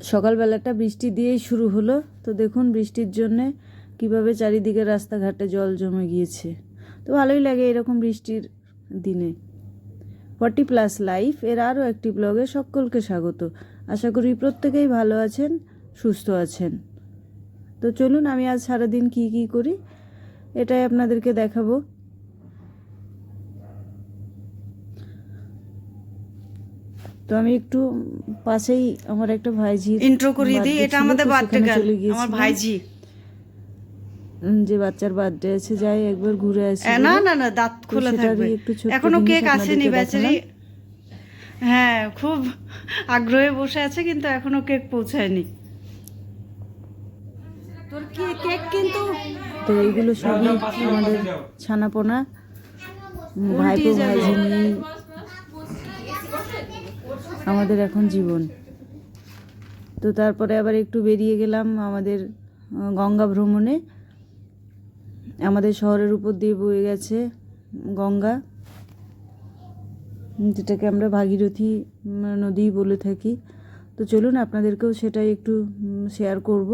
সকালবেলাটা বৃষ্টি দিয়েই শুরু হলো। তো দেখুন বৃষ্টির জন্যে কীভাবে চারিদিকে রাস্তাঘাটে জল জমে গিয়েছে। তো ভালোই লাগে এরকম বৃষ্টির দিনে। ফর্টি প্লাস লাইফ এর আরও একটি ব্লগে সকলকে স্বাগত। আশা করি প্রত্যেকেই ভালো আছেন, সুস্থ আছেন। তো চলুন আমি আজ সারাদিন কি কি করি, এটাই আপনাদেরকে দেখাবো। তো আমি একটু পাশেই আমার একটা ভাইঝি ইন্ট্রো করিয়ে দিই এটা আমাদের বার্থডে গার্ল আমার ভাইজি যে বাচ্চার বার্থডে আছে যাই একবার ঘুরে আসি। না না না দাঁত খোলা থাকবে। এখনও কেক আসেনি বেচারি হ্যাঁ খুব আগ্রহে বসে আছে কিন্তু এখনও কেক পৌঁছায়নি। তোর কি কেক কিন্তু? তো এইগুলো সবই আমাদের ছানাপোনা। ভাইপো ভাইঝি নিয়েই আমাদের এখন জীবন। তো তারপরে আবার একটু বেরিয়ে গেলাম আমাদের গঙ্গা ভ্রমণে। আমাদের শহরের উপর দিয়ে বয়ে গেছে গঙ্গা, যেটাকে আমরা ভাগীরথী নদী বলে থাকি। তো চলুন, আপনাদেরকেও সেটাই একটু শেয়ার করব।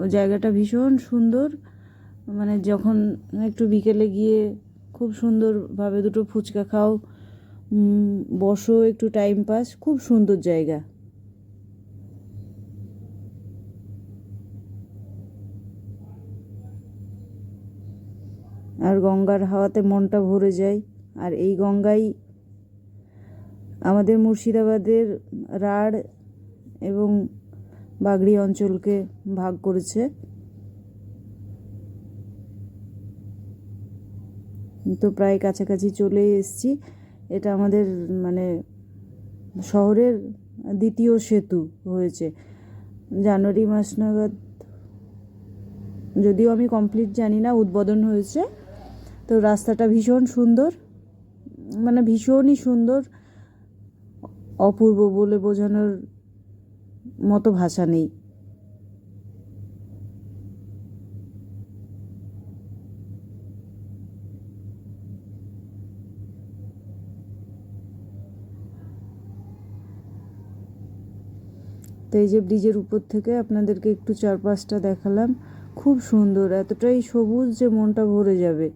ও জায়গাটা ভীষণ সুন্দর। মানে যখন একটু বিকেলে গিয়ে খুব সুন্দরভাবে দুটো ফুচকা খাও বসো, একটু টাইম পাস খুব সুন্দর জায়গা। আর গঙ্গার হাওয়াতে মনটা ভরে যায়। আর এই গঙ্গাই আমাদের মুর্শিদাবাদের রাঢ় এবং বাগড়ি অঞ্চলকে ভাগ করেছে। তো প্রায় কাছাকাছি চলে এসেছি। এটা আমাদের মানে শহরের দ্বিতীয় সেতু হয়েছে। জানুয়ারি মাস নাগাদ, যদিও আমি কমপ্লিট জানি না, উদ্বোধন হয়েছে। তো রাস্তাটা ভীষণ সুন্দর মানে ভীষণই সুন্দর, অপূর্ব বলে বোঝানোর মতো ভাষা নেই। তো এই যে ব্রিজের উপর থেকে আপনাদেরকে একটু চারপাশটা দেখালাম, খুব সুন্দর, এতটাই সবুজ যে মনটা ভরে যাবে।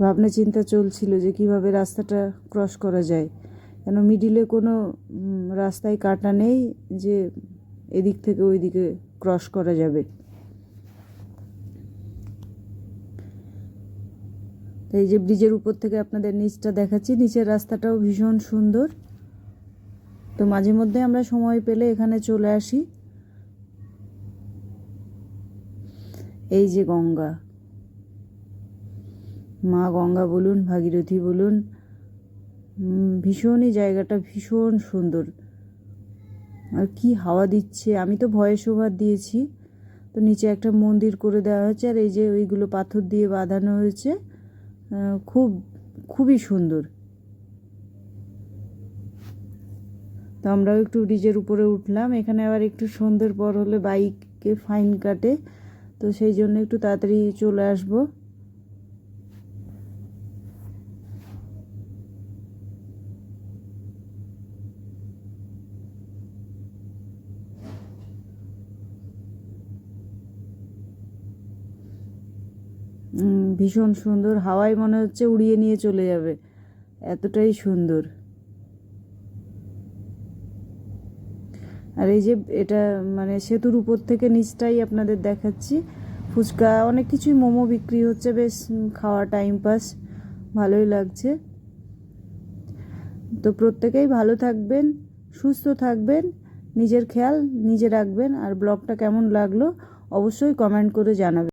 ভাবনা চিন্তা চলছিল যে কীভাবে রাস্তাটা ক্রস করা যায়। কেন মিডিলে কোনো রাস্তায় কাটা নেই যে এদিক থেকে ওই দিকে ক্রস করা যাবে। এই যে ব্রিজের উপর থেকে আপনাদের নিচটা দেখাচ্ছি, নিচের রাস্তাটাও ভীষণ সুন্দর। তো মাঝে মধ্যে আমরা সময় পেলে এখানে চলে আসি। এই যে গঙ্গা। মা গঙ্গা বলুন, ভাগীরথী বলুন ভীষণই জায়গাটা ভীষণ সুন্দর। আর কি হাওয়া দিচ্ছে, আমি তো ভয়েস ওভার দিয়েছি। তো নিচে একটা মন্দির করে দেওয়া হয়েছে, আর এই যে ওইগুলো পাথর দিয়ে বাঁধানো হয়েছে। খুব, খুবই সুন্দর। তো আমরাও একটু ব্রিজের উপরে উঠলাম। এখানে আবার একটু সন্ধ্যের পর হলে বাইকে ফাইন কাটে। তো সেই জন্য একটু তাড়াতাড়ি চলে আসব। ভীষণ সুন্দর, হাওয়ায় মনে হচ্ছে উড়িয়ে নিয়ে চলে যাবে। এতটাই সুন্দর। আর এই যে এটা মানে সেতুর উপর থেকে নিচটাই আপনাদের দেখাচ্ছি। ফুচকা, অনেক কিছুই মোমো বিক্রি হচ্ছে, বেশ খাওয়া টাইম পাস ভালোই লাগছে। তো প্রত্যেকেই ভালো থাকবেন, সুস্থ থাকবেন, নিজের খেয়াল নিজে রাখবেন, আর ব্লগটা কেমন লাগল অবশ্যই কমেন্ট করে জানাবেন।